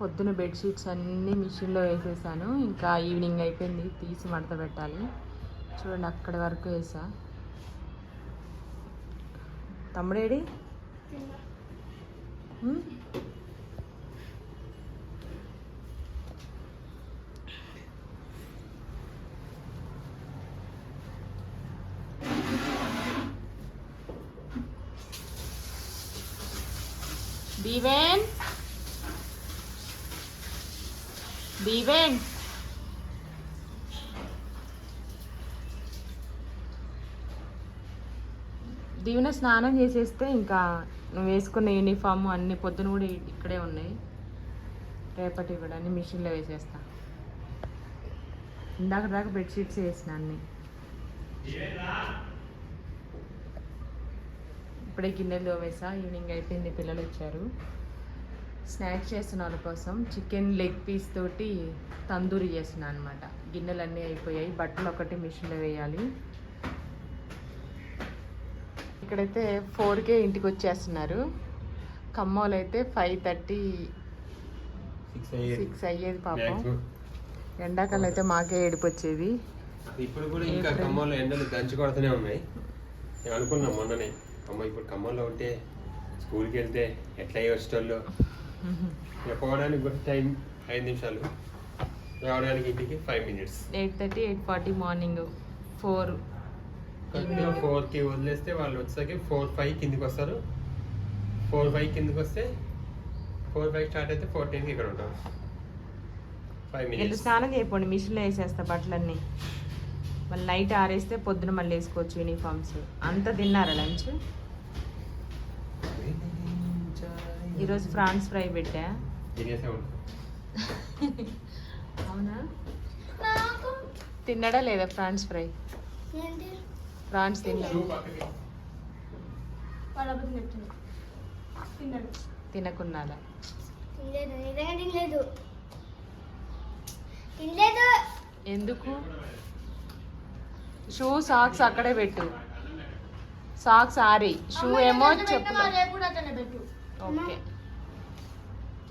పొద్దున బెడ్షీట్స్ అన్నీ మిషన్లో వేసేసాను. ఇంకా ఈవినింగ్ అయిపోయింది. తీసి మడత పెట్టాలి. చూడండి అక్కడి వరకు వేసా. తమ్ముడేడి ఉమ్? దీవెన్? Viven. దీవెన స్నానం చేసేస్తే ఇంకా నువ్వు వేసుకున్న యూనిఫామ్ అన్ని పొద్దున కూడా ఇక్కడే ఉన్నాయి. రేపటి కూడా అన్ని మిషన్లో వేసేస్తా. ఇందాక దాకా బెడ్షీట్స్ వేసిన అన్ని. ఇప్పుడే గిన్నెలు వేసా ఈవినింగ్ అయిపోయింది పిల్లలు వచ్చారు. స్నాక్స్ చేస్తున్న వాళ్ళ కోసం. చికెన్ లెగ్ పీస్ తోటి తందూరి చేస్తున్నాను అనమాట గిన్నెలు అన్నీ అయిపోయాయి. బట్టలు ఒకటి మిషన్లో వేయాలి. ఇక్కడైతే ఫోర్కే ఇంటికి వచ్చేస్తున్నారు. ఖమ్మంలో అయితే ఫైవ్ థర్టీ సిక్స్ అయ్యేది. పాపం. ఎండాకాలం అయితే మాకే ఏడుపు వచ్చేది ఇప్పుడు కూడా ఇంకా. ఖమ్మంలో ఎండలు దంచి కొడుతూనే ఉన్నాయి. నేను అనుకున్నాం మొన్ననే. అమ్మ ఇప్పుడు ఖమ్మంలో ఉంటే స్కూల్కి వెళ్తే ఎట్లా అయ్యి వచ్చేటోళ్ళు? పోవడానికి కూడా టైం. ఐదు నిమిషాలు. రావడానికి ఇంటికి five minutes. Eight thirty eight forty morning. Four. ఫోర్కి వదిలేస్తే వాళ్ళు వచ్చేసరికి ఫోర్ ఫైవ్ కిందికి వస్తారు. ఫోర్ ఫైవ్ కిందికి వస్తే ఫోర్ ఫైవ్ స్టార్ట్ అయితే ఫోర్ టెన్కి ఇక్కడ ఉంటాం. Five minutes. స్నానం చేయకండి మిషన్లో వేసేస్తా బట్టలన్నీ. మళ్ళీ నైట్ ఆరేస్తే పొద్దున మళ్ళీ వేసుకోవచ్చు యూనిఫామ్స్. అంత తిన్నారా లంచ్? ఈరోజు ఫ్రాన్స్ ఫ్రై పెట్టా. అవునా? తిన్నాడా లేదా ఫ్రాన్స్ ఫ్రై? ఫ్రాన్స్ తిన్నాడు? తినకున్నాడా? తినలేదు. నిజంగా తినలేదు. తినలేదు. ఎందుకు? షూ సాక్స్ అక్కడే పెట్టు. సాక్స్ ఆరి షూ ఏమో చెప్పులు ఓకే.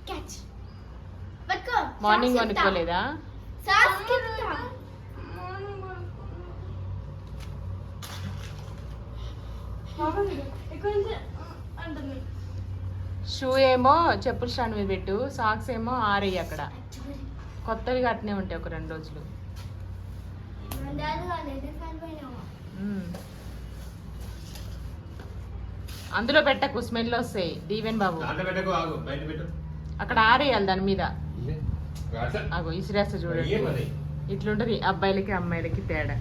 క్యాచ్ పట్టుకో. మార్నింగ్ సాస్ కింద షూ ఏమో చెప్పుల స్టాండ్ మీద పెట్టు. సాక్స్ ఏమో ఆరేయి అక్కడ. కొత్తవి అట్నే ఉంటాయి ఒక రెండు రోజులు. అందులో పెట్టకు స్మెల్ వస్తాయి. దీవెన్ బాబు. దాంట్లో పెట్టకు ఆగు బయట పెట్టు. అక్కడ ఆరేయాలి దాని మీద. అగో ఇసిరేస్తా చూడండి? ఇట్లుంటది అబ్బాయిలకి అమ్మాయిలకి తేడా.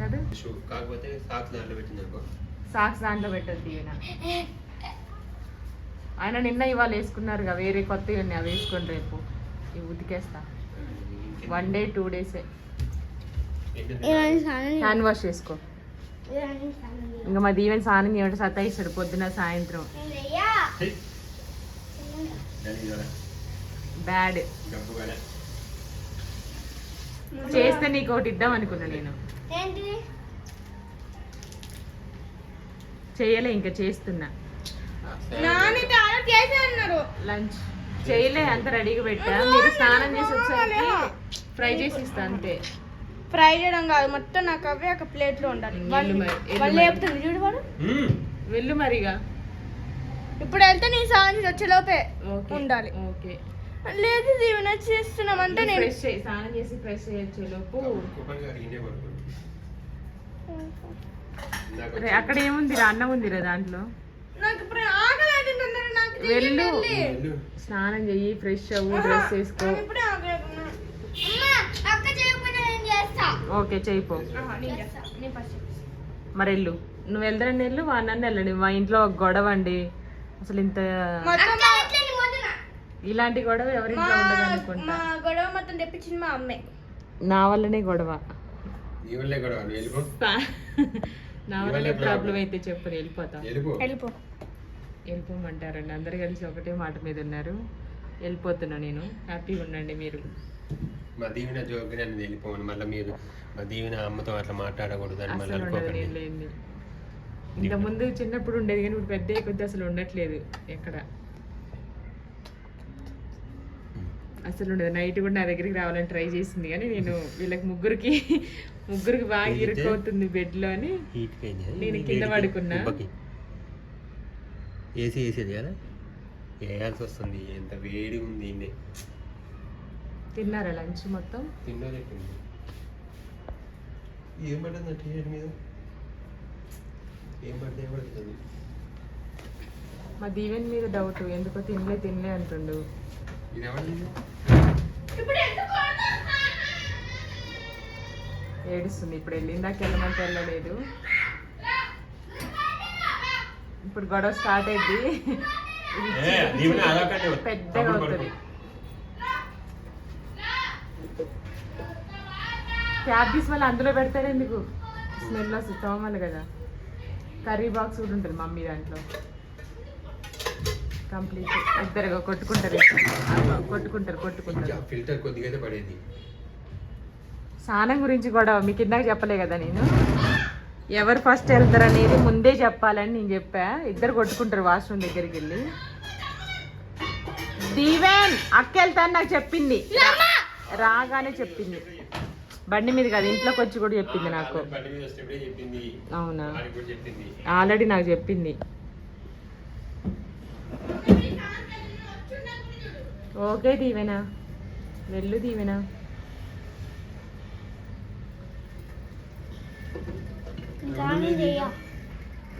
కదా? సాక్స్ దాంట్లో పెట్టింది అనుకో. సాక్స్ దాంట్లో పెట్టదు దీవెన. ఆయన నిన్న ఇవాళ వేసుకున్నారుగా వేరే కొత్తవి ఉన్నాయి అవి వేసుకొని రేపు. ఇవి ఉతికేస్తా. వన్ డే టూ డేసే హ్యాండ్ వాష్ చేసుకో. ఇంకా మా దీవెన స్నానం చేయమంటే సతాయిస్తాడు పొద్దున సాయంత్రం. బ్యాడ్ చేస్తే నీకు ఒకటి ఇద్దాం అనుకున్నా నేను. చేయలే ఇంకా చేస్తున్నా. లంచ్ చేయలే అంత రెడీగా పెట్టా. మీరు స్నానం చేసి వచ్చేసరికి ఫ్రై చేసి ఇస్తా అంతే. ఫ్రై చేయడం కాదు. మొత్తం నాకు అవే ఒక ప్లేట్లో ఉండాలి మరి. లేపుతుంది చూడు వాడు. వెళ్ళు మరిగా ఇప్పుడు వెళ్తే నీ సాయం వచ్చే లోపే ఉండాలి. ఓకే. లేదు దీవెన చేస్తున్నాం అంటే నేను ఫ్రెష్ చేయి స్నానం చేసి ఫ్రెష్ చేయొచ్చే లోపు. రే, అక్కడ ఏముందిరా? అన్నం ఉందిరా దాంట్లో? నాకు వెళ్ళు. స్నానం చెయ్యి ఫ్రెష్ అవ్వు డ్రెస్ వేసుకో నాకు ఇప్పుడే ఆకలి అవుతుంది. అక్క చేయకపోతే నేను చేస్తా ఓకే చేయిపో ఫస్ట్ మరి వెళ్ళు నువ్వు వెళ్తానని వెళ్ళు మా నన్ను వెళ్ళండి. మా ఇంట్లో ఒక గొడవ అండి. అసలు ఇంత ఇలాంటి గొడవ ఎవరింట్లో ఉండదు అనుకుంటా. మా గొడవ మొత్తం తెప్పించింది మా అమ్మే. నా వల్లనే గొడవ. నీ వల్లనే ప్రాబ్లం అయితే చెప్పు నేను వెళ్ళిపోతా. వెళ్ళిపో. వెళ్ళిపో. వెళ్ళిపోమంటారండి. అందరు కలిసి ఒకటే మాట మీద ఉన్నారు. వెళ్ళిపోతున్నా నేను. హ్యాపీగా ఉండండి మీరు. మా దీవెన జోక్ నేను వెళ్ళిపోమని మళ్ళీ మీరు మా దీవెన అమ్మతో అట్లా మాట్లాడకూడదు అని మళ్ళీ అనుకోకండి. ఇంత ముందు చిన్నప్పుడు ఉండేది కానీ ఇప్పుడు పెద్ద కొద్ది అసలు ఉండట్లేదు ఎక్కడ. అసలు ఉండదు. నైట్ కూడా నా దగ్గరికి రావాలని ట్రై చేసింది కానీ నేను వీళ్ళకి ముగ్గురికి ముగ్గురికి బాగా? ఇరుకవుతుంది బెడ్లో అని నేను కింద పడుకున్నా. ఏసీ వేసేది కదా? వేయాల్సి వస్తుంది. ఎంత వేడి ఉంది. తిన్నారా లంచ్ మొత్తం? తిన్నా చెప్పింది ఏం పడుతుంది టీషర్ట్ మీద? ఏం పడితే ఏం పడుతుంది? మా దీవెన్ మీద డౌట్ ఎందుకో తినలే తినలే అంటుండు. ఇది? ఏడుస్తుంది. ఇప్పుడు వెళ్ళిందాక వెళ్ళమంటే వెళ్ళలేదు. ఇప్పుడు గొడవ స్టార్ట్ అయింది. పెద్దగా అవుతుంది. క్యాబ్ తీసి మళ్ళీ అందులో పెడతాడు ఎందుకు? స్మెల్ వస్తుంది తోమాలి కదా. కర్రీ బాక్స్ కూడా ఉంటుంది మమ్మీ దాంట్లో. కంప్లీట్ ఇద్దరుగా కొట్టుకుంటారు. కొట్టుకుంటారు కొట్టుకుంటారు. ఇంకా ఫిల్టర్ కొద్దిగా అయితే పడేది. స్నానం గురించి కూడా మీకు ఇందాక చెప్పలే కదా నేను. ఎవరు ఫస్ట్ వెళ్తారు అనేది ముందే చెప్పాలని నేను చెప్పా. ఇద్దరు కొట్టుకుంటారు వాష్రూమ్ దగ్గరికి వెళ్ళి. దీవెన్ అక్క వెళ్తాను నాకు చెప్పింది. రాగానే చెప్పింది. బండి మీద కాదు ఇంట్లోకి వచ్చి కూడా చెప్పింది నాకు. అవునా? ఆల్రెడీ నాకు చెప్పింది. ఓకే దీవెనా. వెళ్ళు దీవెనా.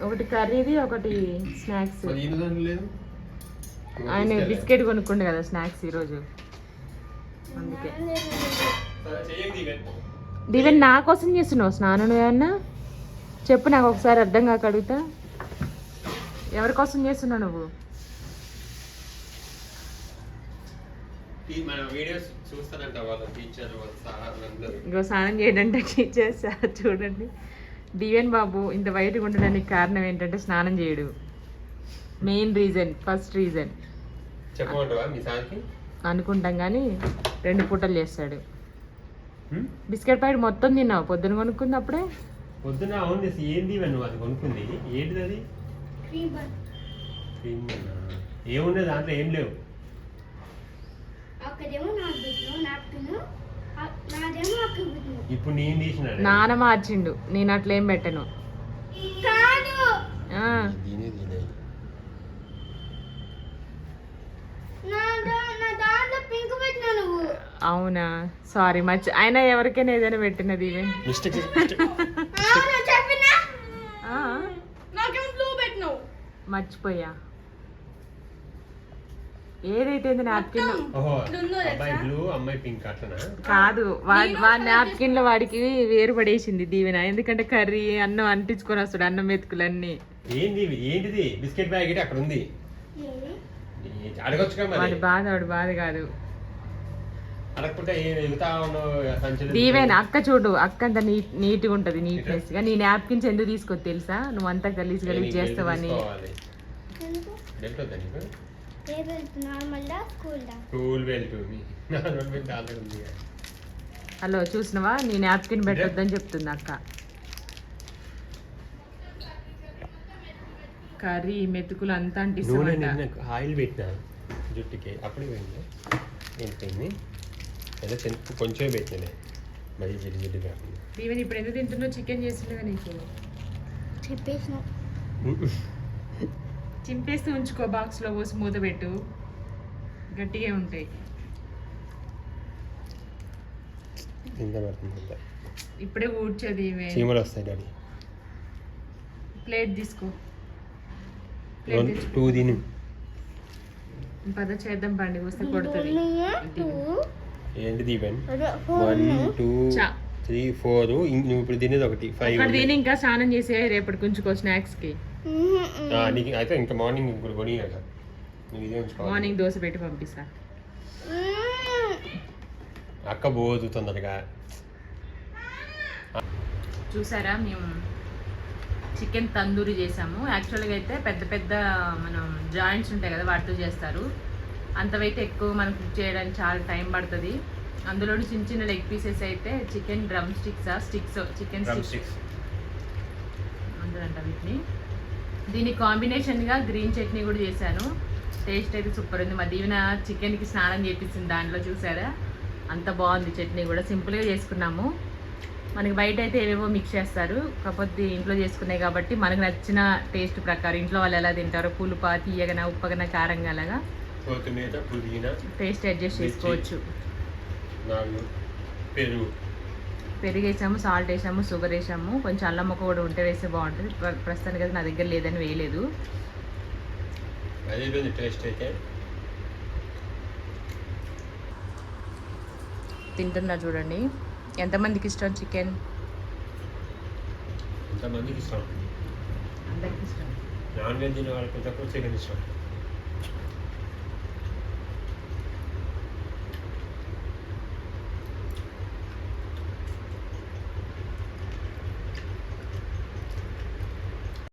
ఒకటి కర్రీది ఒకటి స్నాక్స్. ఆయన బిస్కెట్ కొనుక్కుండే కదా స్నాక్స్ ఈరోజు. అందుకే. సరే. దీవెన్ నా కోసం చేస్తున్నావు? స్నానం ఏమన్నా? చెప్పు నాకు ఒకసారి అర్థం కాక అడుగుతా. ఎవరి కోసం చేస్తున్నావు నువ్వు? సార్ ఇంకో స్నానం చేయడంటే టీచర్స్ చూడండి. దివ్యన్ బాబు ఇంత వైట్గా ఉండడానికి కారణం ఏంటంటే స్నానం చేయడు. మెయిన్ రీజన్ ఫస్ట్ రీజన్ చెప్పమంటావా మీ సార్కి? అనుకుంటాం కానీ రెండు పూటలు చేస్తాడు? బిస్కెట్ ప్యాకెట్ మొత్తం తిన్నావు? పొద్దున కొనుక్కుంది అప్పుడే? పొద్దున అవును ఏంది ఇవన్నీ నువ్వు అది కొనుక్కుంది? ఏంటిది అది? Cream bun. క్రీమ్ ఏముండే దాంట్లో ఏం లేవు? ఇప్పుడు నేను తీసిన నాన్న మార్చిండు నేను అట్లేం పెట్టను కాదు ఆ, దీనే దీనే నా దా- నా దాంట్లో పింక్ పెట్టిన నువ్వు అవునా? సారీ మర్చి అయినా ఎవరికైనా ఏదైనా పెట్టినది మిస్టేక్ మర్చిపోయా. ఏదైతే నాప్కిన్ ఓహో ఇట్లా ఉందో అబ్బాయి తెలుసా? బ్లూ అమ్మాయి పింక్ అట్లనా? కాదు వాడి వాడి నాప్కిన్లో వాడికి వేరు పడేసింది దీవెన. ఎందుకంటే కర్రీ అన్నం అంటించుకొని వస్తాడు అన్నం మెతుకులన్నీ ఏంది? ఏంటిది? బిస్కెట్ ప్యాకెట్ అక్కడ ఉంది. ఏ- అడగొచ్చుగా మరి. వాడి బాధ వాడి బాధ కాదు. దీవెన అక్క చూడు అక్క అంత నీట్ నీట్గా ఉంటది నీట్నెస్గా నీ నాప్కిన్స్ ఎందుకు తీసుకో తెలుసా? నువ్వు అంతా గలీజ్ గలీజ్ నీకు చేస్తావని. హలో చూసినవా? నీ నాప్కిన్ పెట్టొద్దని చెప్తుంది అక్క. కర్రీ మెతుకులు అంతా నిన్న ఆయిల్ పెట్టినా జుట్టుకి. అప్పుడే పోయింది ఏంటైంది ఏదో చిన్న కొంచెం పెట్టినలే మరి జిడ్డు జిడ్డు కాకుండా. దీవెన ఇప్పుడు ఎందుకు తింటున్నావు? చికెన్ చేస్తుండగా నీకు? చెప్పేసిన. చింపేస్తూ ఉంచుకో బాక్స్లో పోసి మూత పెట్టు. గట్టిగా ఉంటాయి. పడుతుంది. ఇప్పుడే ఊడ్చది ఈమె. చీమలు వస్తాయి డాడీ. ప్లేట్ తీసుకో. ప్లేట్ రెండు తెచ్చుకో. టూ తిను. పద చేద్దాం పండుగ వస్తే కొడుతుంది. ఏంటి దీవెన్ అదే వన్ టూ. త్రీ ఫోర్ నువ్వు ఇప్పుడు తినేది ఒకటి. ఫైవ్ తిని ఇంకా స్నానం చేసే రేపటి ఉంచుకో స్నాక్స్కి నీకు అయితే ఇంకా మార్నింగ్ ఇప్పుడు కొని మార్నింగ్ దోశ పెట్టి పంపిస్తా. అక్క పోదు తొందరగా. చూసారా మేము చికెన్ తందూరి చేసాము. యాక్చువల్గా అయితే పెద్ద పెద్ద మనం జాయింట్స్ ఉంటాయి కదా వాటితో చేస్తారు. అంతవైతే ఎక్కువ మనం కుక్ చేయడానికి చాలా టైం పడుతుంది. అందులో చిన్న చిన్న లెగ్ పీసెస్ అయితే చికెన్ డ్రమ్ స్టిక్సా స్టిక్స్ చికెన్ స్టిక్స్ అంటారంట వీటిని. దీని కాంబినేషన్గా గ్రీన్ చట్నీ కూడా చేశాను. టేస్ట్ అయితే సూపర్ ఉంది. మా దీవెన చికెన్కి స్నానం చేపించింది దాంట్లో చూసారా? అంత బాగుంది చట్నీ కూడా. సింపుల్గా చేసుకున్నాము. మనకి బయట అయితే ఏవేవో మిక్స్ చేస్తారు. కాకపోతే ఇంట్లో చేసుకున్నాయి కాబట్టి మనకు నచ్చిన టేస్ట్ ప్రకారం ఇంట్లో వాళ్ళు ఎలా తింటారో పులుప తీయగన ఉప్పగన కారంగా అలాగా కొత్తిమీర పుదీనా టేస్ట్ అడ్జస్ట్ చేసుకోవచ్చు. నాలుగు. పెరుగు. పెరుగు వేసాము సాల్ట్ వేసాము షుగర్ వేసాము. కొంచెం అల్లం ముక్క కూడా ఉంటే వేస్తే బాగుంటుంది. ప్ర- ప్రస్తుతానికి అయితే నా దగ్గర లేదని వేయలేదు. అదే టేస్ట్ అయితే. తింటున్నా చూడండి. ఎంతమందికి ఇష్టం చికెన్ ఇంతమందికి ఇష్టం? అందరికి ఇష్టం. నాన్ వెజ్ తినే వాళ్ళకి తక్కువ చికెన్ ఇష్టం.